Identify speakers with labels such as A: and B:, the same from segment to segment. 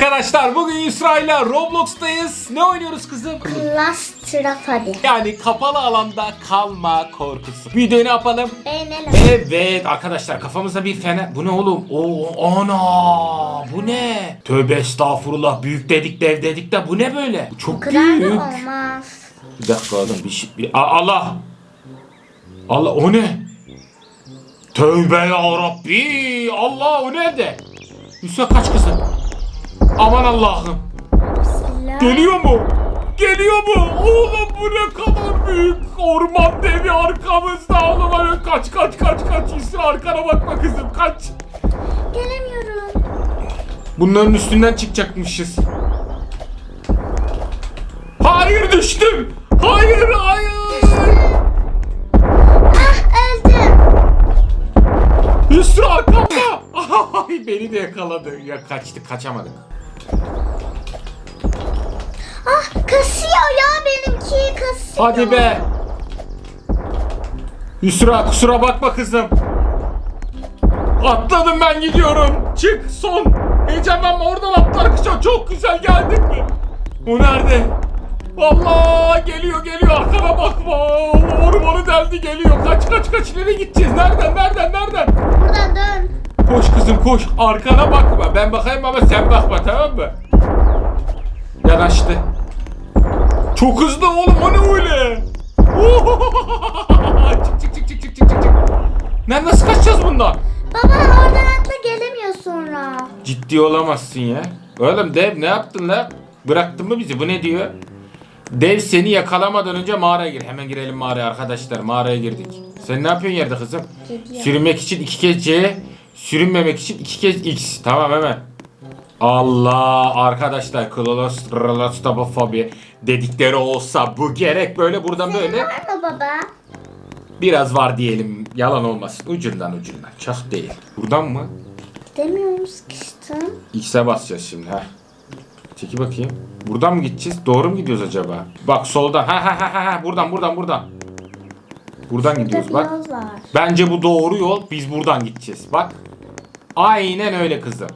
A: Arkadaşlar bugün Yusra ile Roblox'tayız. Ne oynuyoruz kızım?
B: Hadi.
A: Yani kapalı alanda kalma korkusu. Videoyu ne yapalım?
B: Beğenelim.
A: Evet arkadaşlar kafamıza bir fener... Bu ne oğlum? Oo ana bu ne? Tövbe estağfurullah büyük dedik dev dedik de bu ne böyle? Çok
B: Bu kadar da
A: büyük.
B: olmaz.
A: Bir dakika oğlum bir şey... Bir... A- Allah! Allah o ne? Tövbe ya Rabbi! Allah o ne de? Yusuf kaç kızım? Aman Allah'ım!
B: Bismillah.
A: Geliyor mu? Geliyor mu? Oğlum bu ne kadar büyük orman devi arkamızda oğlum hadi kaç kaç kaç kaç Yusuf arkana bakma kızım kaç.
B: Gelemiyorum.
A: Bunların üstünden çıkacakmışız. Hayır düştüm. Hayır hayır. Beni de yakaladı. Ya kaçtık kaçamadık.
B: Ah kasıyor ya benimki kasıyor.
A: Hadi be. Yusra kusura bakma kızım. Atladım ben gidiyorum. Çık son. Heyecanlanma oradan atlar kışa. Çok güzel geldik mi? O nerede? Allah geliyor geliyor arkana bakma. Allah ormanı deldi geliyor. Kaç kaç kaç nereye gideceğiz? Nereden nereden nereden?
B: Buradan dön.
A: Koş kızım koş. Arkana bakma. Ben bakayım ama sen bakma tamam mı? Yanaştı. Çok hızlı oğlum o ne öyle? çık çık çık çık çık çık çık. çık. Ne nasıl kaçacağız bundan?
B: Baba oradan atla gelemiyor sonra.
A: Ciddi olamazsın ya. Oğlum dev ne yaptın lan? Bıraktın mı bizi? Bu ne diyor? Dev seni yakalamadan önce mağaraya gir. Hemen girelim mağaraya arkadaşlar. Mağaraya girdik. Sen ne yapıyorsun yerde kızım? Geliyor. İçin iki kez C, sürünmemek için iki kez X. Tamam hemen. Allah arkadaşlar klostrofobi dedikleri olsa bu gerek böyle buradan böyle
B: Var mı baba?
A: biraz var diyelim yalan olmasın ucundan ucundan çok değil. Buradan mı?
B: Demiyorum sıkıştım.
A: X'e basacağız şimdi ha. Çeki bakayım. Buradan mı gideceğiz? Doğru mu gidiyoruz acaba? Bak soldan. Ha ha ha ha ha. Buradan buradan buradan. Buradan
B: Burada
A: gidiyoruz bak.
B: var.
A: Bence bu doğru yol. Biz buradan gideceğiz. Bak. Aynen öyle kızım.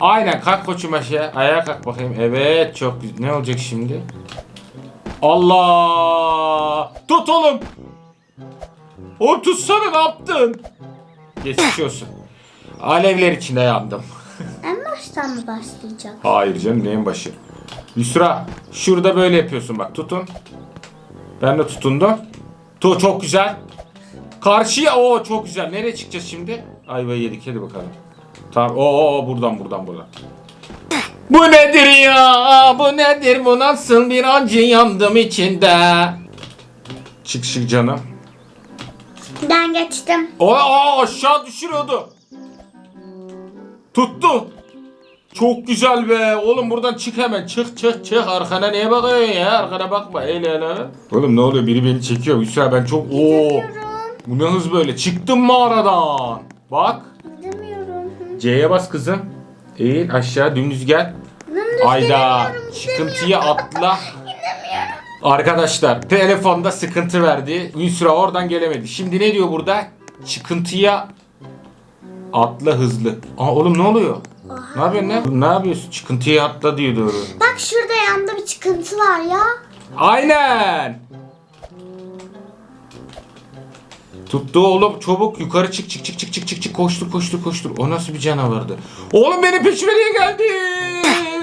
A: Aynen kalk koçum aşağı. Ayağa kalk bakayım. Evet çok güzel. Ne olacak şimdi? Allah! Tut oğlum. Oğlum tutsana ne yaptın? Geçmiş olsun. Alevler içinde yandım.
B: En baştan mı başlayacak?
A: Hayır canım neyin başı? Yusra şurada böyle yapıyorsun bak tutun. Ben de tutundum. Tu çok güzel. Karşıya o çok güzel. Nereye çıkacağız şimdi? Ayvayı yedik hadi bakalım. Tamam o o buradan buradan buradan. Bu nedir ya? Bu nedir? Bu nasıl bir acı yandım içinde? Çık çık canım.
B: Ben geçtim.
A: O aa, aşağı düşürüyordu. Tuttu. Çok güzel be. Oğlum buradan çık hemen. Çık çık çık. Arkana neye bakıyorsun ya? Arkana bakma. Eyle eyle. Oğlum ne oluyor? Biri beni çekiyor. Hüsra ben çok... Oo.
B: Gidemiyorum.
A: Bu ne hız böyle? Çıktım mağaradan. Bak.
B: Gidemiyorum.
A: C'ye bas kızım. Eğil aşağı dümdüz gel.
B: Dümdüz
A: Ayda.
B: gelemiyorum,
A: Çıkıntıya atla. Arkadaşlar telefonda sıkıntı verdi. Yusra oradan gelemedi. Şimdi ne diyor burada? Çıkıntıya atla hızlı. Aa oğlum ne oluyor? Ne yapıyorsun lan? Ne yapıyorsun? Çıkıntıya atla diyor doğru.
B: Bak şurada yanda bir çıkıntı var ya.
A: Aynen. Tuttu oğlum çabuk yukarı çık çık çık çık çık çık çık koştur koştur koştur. O nasıl bir canavardı? Oğlum benim peşime niye geldi?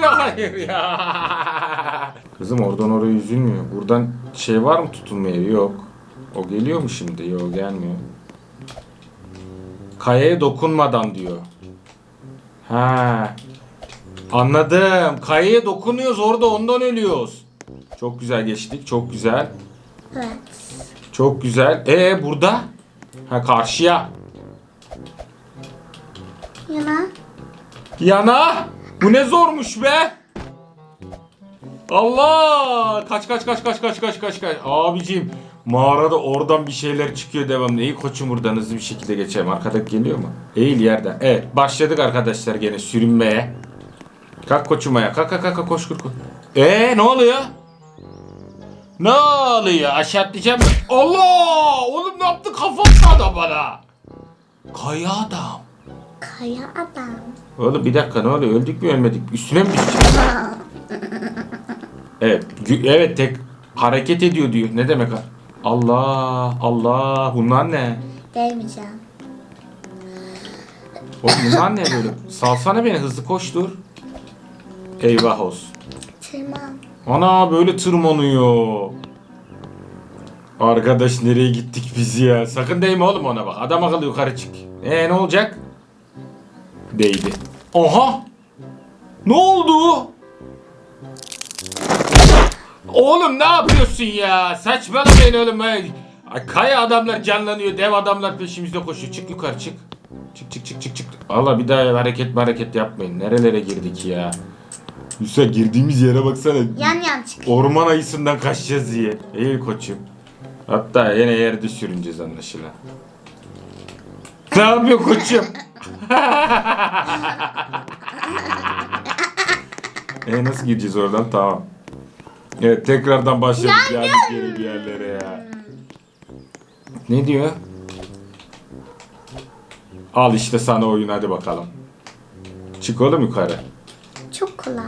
A: Hayır ya. Kızım oradan oraya üzülmüyor. Buradan şey var mı tutulma yeri? Yok. O geliyor mu şimdi? Yok gelmiyor. Kayaya dokunmadan diyor. Ha. Anladım. Kayaya dokunuyoruz orada ondan ölüyoruz. Çok güzel geçtik. Çok güzel.
B: Evet.
A: Çok güzel. E burada? Ha karşıya.
B: Yana.
A: Yana. Bu ne zormuş be. Allah! Kaç kaç kaç kaç kaç kaç kaç kaç. Abicim mağarada oradan bir şeyler çıkıyor devamlı. İyi koçum buradan hızlı bir şekilde geçelim. Arkadaki geliyor mu? Eğil yerden. Evet başladık arkadaşlar gene sürünmeye. Kalk koçum ayağa. Kalk kalk kalk koş koş koş. Ee ne oluyor? Ne oluyor? Aşağı atlayacağım. mı? Allah! Oğlum ne yaptı? Kafa da bana. Kaya adam.
B: Kaya adam.
A: Oğlum bir dakika ne oluyor? Öldük mü ölmedik? Üstüne mi düşeceğiz? Evet. Evet tek hareket ediyor diyor. Ne demek ha? Allah Allah bunlar ne?
B: Değmeyeceğim.
A: Oğlum bunlar ne böyle? Salsana beni hızlı koştur. Eyvah olsun.
B: Tırman.
A: Ana böyle tırmanıyor. Arkadaş nereye gittik biz ya? Sakın değme oğlum ona bak. Adam akıllı yukarı çık. Ee ne olacak? Değdi. Oha! Ne oldu? Oğlum ne yapıyorsun ya? Saçmalamayın oğlum. Ay, Kaya adamlar canlanıyor. Dev adamlar peşimizde koşuyor. Çık yukarı çık. Çık çık çık çık çık. Allah bir daha hareket hareket yapmayın. Nerelere girdik ya? Yusuf girdiğimiz yere baksana.
B: Yan yan çık.
A: Orman ayısından kaçacağız diye. İyi koçum. Hatta yine yerde sürüneceğiz anlaşılan. Ne yapıyor koçum? e nasıl gireceğiz oradan? Tamam. Evet tekrardan başladık geldik geri bir yerlere ya. Ne diyor? Al işte sana oyun hadi bakalım. Çık oğlum yukarı.
B: Çok kolay.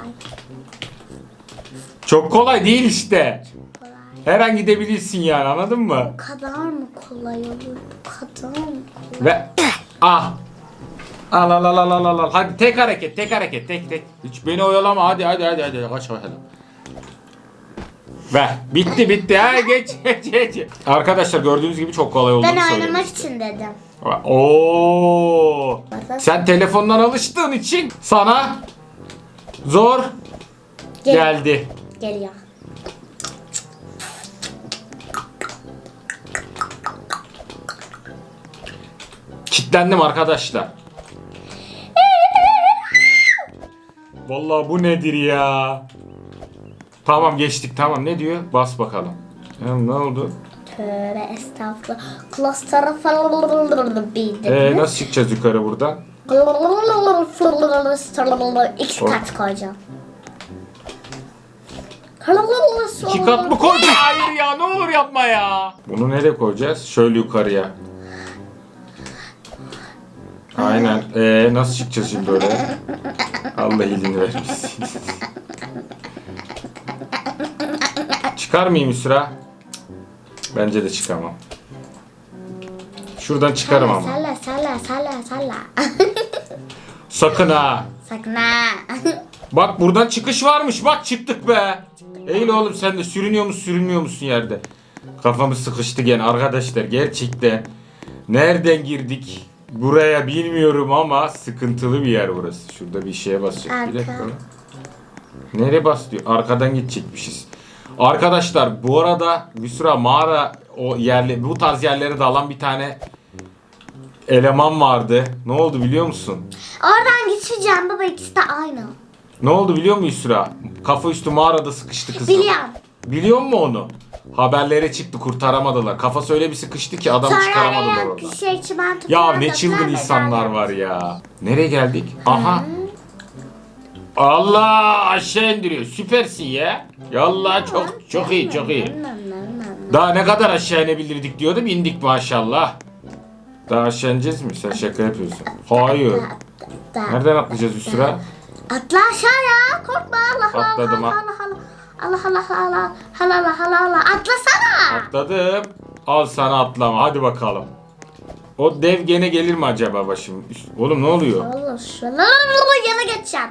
A: Çok kolay değil işte.
B: Kolay.
A: Her an gidebilirsin yani anladın mı?
B: Bu kadar mı kolay olur? Bu kadar mı kolay?
A: Ve ah. Al al al al al al. Hadi tek hareket tek hareket tek tek. Hiç beni oyalama hadi hadi hadi hadi kaç bakalım. Ve bitti bitti ha geç geç geç. Arkadaşlar gördüğünüz gibi çok kolay olduğunu
B: Ben oynamak
A: söylemiştim.
B: için dedim.
A: Oo. Sen telefondan alıştığın için sana zor
B: Gel-
A: geldi.
B: Geliyor.
A: Kitlendim arkadaşlar. Vallahi bu nedir ya? Tamam geçtik tamam ne diyor? Bas bakalım. Ya, ne oldu?
B: Tövbe estağfurullah. Klostrofobik bir
A: Ee, nasıl çıkacağız yukarı buradan?
B: İki kat koyacağım.
A: İki kat mı koydun? Hayır ya ne olur yapma ya. Bunu nereye koyacağız? Şöyle yukarıya. Aynen. Ee, nasıl çıkacağız şimdi oraya? Allah iyiliğini vermesin. Çıkar mıyım Üsra? Bence de çıkamam. Şuradan çıkarım ama.
B: Salla salla salla salla.
A: Sakın ha.
B: Sakın ha.
A: Bak buradan çıkış varmış. Bak çıktık be. Eğil oğlum sen de sürünüyor musun sürünmüyor musun yerde? Kafamız sıkıştı gene arkadaşlar gerçekten. Nereden girdik? Buraya bilmiyorum ama sıkıntılı bir yer burası. Şurada bir şeye basacak. Bir dakika. Nereye bas diyor? Arkadan gidecekmişiz. Arkadaşlar bu arada bir süre mağara o yerli bu tarz yerlere dalan bir tane eleman vardı. Ne oldu biliyor musun?
B: Oradan geçeceğim baba ikisi de aynı.
A: Ne oldu biliyor musun Yusra? Kafa üstü mağarada sıkıştı kızım.
B: Biliyorum.
A: Biliyor musun onu? Haberlere çıktı kurtaramadılar. Kafası öyle bir sıkıştı ki adamı çıkaramadılar oradan.
B: şey çimen
A: Ya ne çılgın insanlar var ya. Nereye geldik? Aha. Allah aşağı indiriyor. Süpersin ya. Yallah çok çok iyi çok iyi. Daha ne kadar aşağı inebilirdik diyordum indik maşallah. Daha aşağı ineceğiz mi? Sen şaka yapıyorsun. Hayır. Nereden atlayacağız Yusra?
B: Atla aşağıya korkma Allah Allah
A: Atladım
B: Allah
A: ha.
B: Allah Allah Allah Allah Allah Allah Allah Allah atlasana.
A: Atladım. Al sana atlama. Hadi bakalım. O dev gene gelir mi acaba başım? Oğlum ne oluyor?
B: Allah şöyle yana geçeceğim.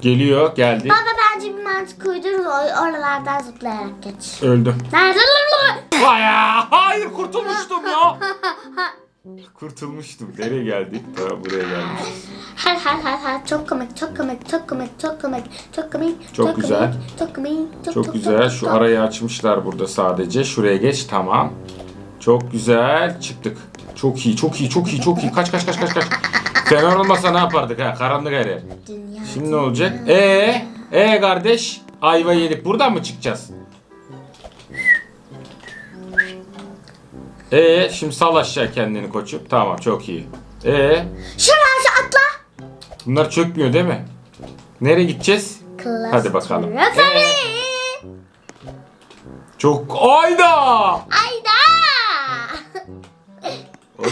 A: Geliyor. Geldi.
B: Baba bence bir mantık uydur oralardan zıplayarak geç.
A: Öldüm.
B: Nerede?
A: Vay ya. Hayır kurtulmuştum ya. Kurtulmuştum. Nereye geldik? Tamam buraya gelmişiz.
B: Her her her her çok komik çok komik çok komik çok komik çok komik
A: Çok güzel.
B: komik, çok komik çok
A: Çok güzel. Şu arayı açmışlar burada sadece. Şuraya geç. Tamam. Çok güzel. Çıktık. Çok iyi, çok iyi, çok iyi, çok iyi. Kaç kaç kaç kaç kaç. Fener olmasa ne yapardık ha? Karanlık her yer. Şimdi ne olacak? Ee, ee kardeş, ayva yedik. Buradan mı çıkacağız? Ee, şimdi sal aşağı kendini koçum. Tamam, çok iyi. Ee,
B: Şuradan şu atla.
A: bunlar çökmüyor değil mi? Nereye gideceğiz? Hadi bakalım.
B: Rafari.
A: Çok ayda.
B: Ayda.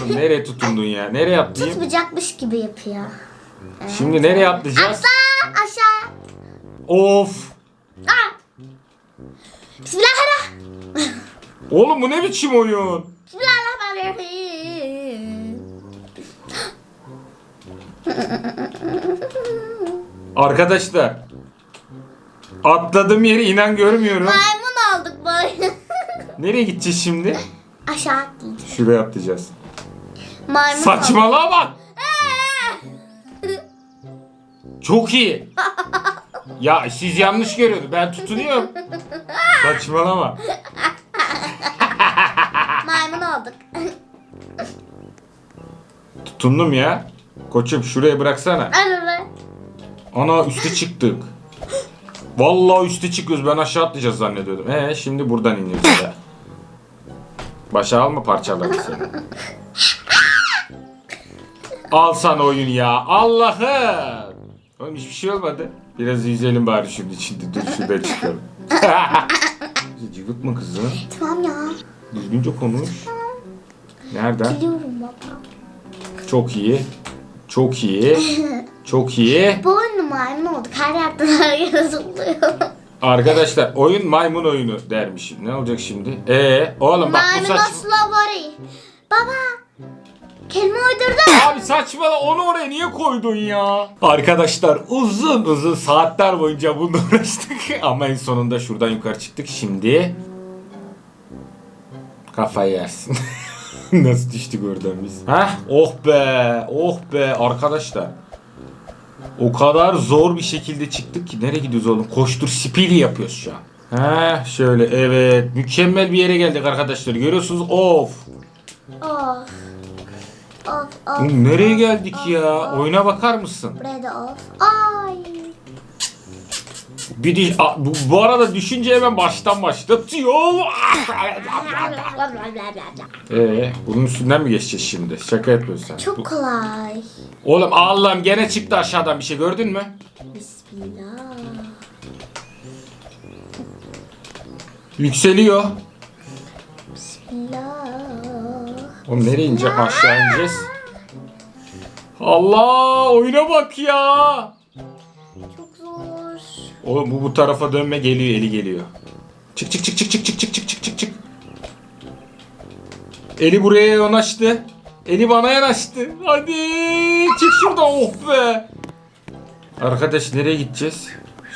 A: Oğlum nereye tutundun ya? Nereye atlayayım?
B: Tutmayacakmış gibi yapıyor.
A: Şimdi nereye atlayacağız?
B: Atla aşağı.
A: Of.
B: Aa. Bismillahirrahmanirrahim.
A: Oğlum bu ne biçim oyun?
B: Bismillahirrahmanirrahim.
A: Arkadaşlar. Atladığım yeri inan görmüyorum.
B: Maymun olduk böyle.
A: Nereye gideceğiz şimdi?
B: Aşağı atlayacağız.
A: Şuraya atlayacağız.
B: Maymun
A: Saçmalama bak. Çok iyi. Ya siz yanlış görüyorsunuz. Ben tutunuyorum. Saçmalama.
B: Maymun olduk.
A: Tutundum ya. Koçum şuraya bıraksana.
B: Arada.
A: Ana üste çıktık. Vallahi üste çıkıyoruz. Ben aşağı atlayacağız zannediyordum. Ee şimdi buradan iniyoruz ya. Başa alma parçalarını seni. Al sana oyun ya. Allah'ım. Oğlum hiçbir şey olmadı. Biraz yüzelim bari şunun içinde. Dur şurada çıkalım. Cıvıtma kızım.
B: Tamam ya.
A: Düzgünce konuş. Nereden?
B: Biliyorum baba.
A: Çok iyi. Çok iyi. Çok iyi.
B: Bu oyunda maymun olduk. Her yerden her yere zıplıyor.
A: Arkadaşlar oyun maymun oyunu dermişim. Ne olacak şimdi? Ee, oğlum bak bu
B: Maymun
A: saç...
B: Oslavori. Baba. Kelime uydurdu.
A: Abi saçmala onu oraya niye koydun ya? Arkadaşlar uzun uzun saatler boyunca bununla uğraştık. Ama en sonunda şuradan yukarı çıktık. Şimdi kafayı yersin. Nasıl düştük oradan biz? Heh, oh be, oh be arkadaşlar. O kadar zor bir şekilde çıktık ki nereye gidiyoruz oğlum? Koştur speedy yapıyoruz şu an. Heh, şöyle evet mükemmel bir yere geldik arkadaşlar. Görüyorsunuz. Of.
B: Of of.
A: Oğlum nereye geldik
B: of,
A: ya?
B: of.
A: Oyuna bakar mısın?
B: Buraya da of. Ay.
A: Bir de, a, bu, bu arada düşünce hemen baştan başlatıyor. Ee, bunun üstünden mi geçeceğiz şimdi? Şaka yapıyorsun sen. Bu-
B: Çok kolay.
A: Oğlum Allah'ım gene çıktı aşağıdan bir şey gördün mü?
B: Bismillah.
A: Yükseliyor.
B: Bismillah.
A: Oğlum nereye ineceğiz? Aşağı ineceğiz. Allah oyuna bak ya.
B: Çok zor.
A: Oğlum bu bu tarafa dönme geliyor eli geliyor. Çık çık çık çık çık çık çık çık çık çık çık. Eli buraya yanaştı. Eli bana yanaştı. Hadi çık şuradan oh be. Arkadaş nereye gideceğiz?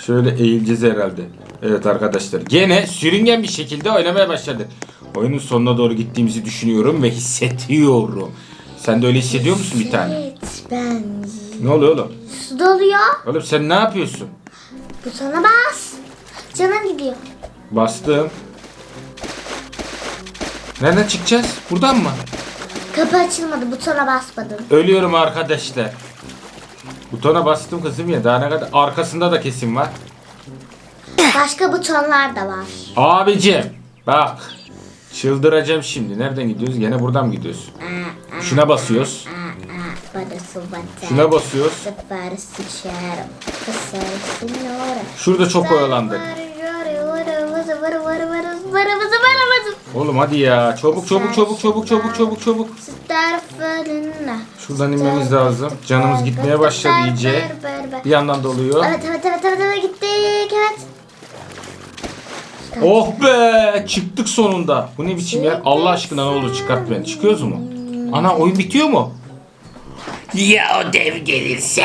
A: Şöyle eğileceğiz herhalde. Evet arkadaşlar gene sürüngen bir şekilde oynamaya başladık. Oyunun sonuna doğru gittiğimizi düşünüyorum ve hissediyorum. Sen de öyle hissediyor musun bir tane?
B: Evet ben.
A: Ne oluyor oğlum?
B: Su doluyor.
A: Oğlum sen ne yapıyorsun?
B: Butona bas. Canım gidiyor.
A: Bastım. Nereden çıkacağız? Buradan mı?
B: Kapı açılmadı. Butona basmadım.
A: Ölüyorum arkadaşlar. Butona bastım kızım ya. Daha ne kadar arkasında da kesim var.
B: Başka butonlar da var.
A: Abicim bak. Çıldıracağım şimdi. Nereden gidiyoruz? Gene buradan mı gidiyoruz? Şuna basıyoruz. Şuna basıyoruz. Şurada çok oyalandık. Oğlum hadi ya. Çabuk çabuk çabuk çabuk çabuk çabuk çabuk. Şuradan inmemiz lazım. Canımız gitmeye başladı iyice. Bir yandan doluyor.
B: Evet evet evet, evet gittik evet.
A: Oh be! Çıktık sonunda. Bu ne biçim yer? Allah aşkına ne olur çıkart beni. Çıkıyoruz mu? Ana oyun bitiyor mu? Ya o dev gelirse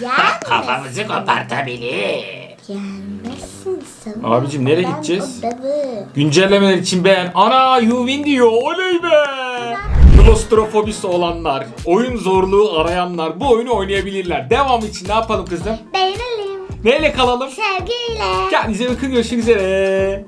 B: Gelmesin.
A: kafamızı kopartabilir.
B: Gelmesin sana.
A: Abicim, nereye
B: Ben
A: gideceğiz?
B: o.
A: Güncellemeler için beğen. Ana you win diyor. Oley be! Klostrofobisi olanlar, oyun zorluğu arayanlar bu oyunu oynayabilirler. Devam için ne yapalım kızım?
B: Beğenelim.
A: Neyle kalalım?
B: Sevgiyle.
A: Kendinize bakın görüşmek üzere.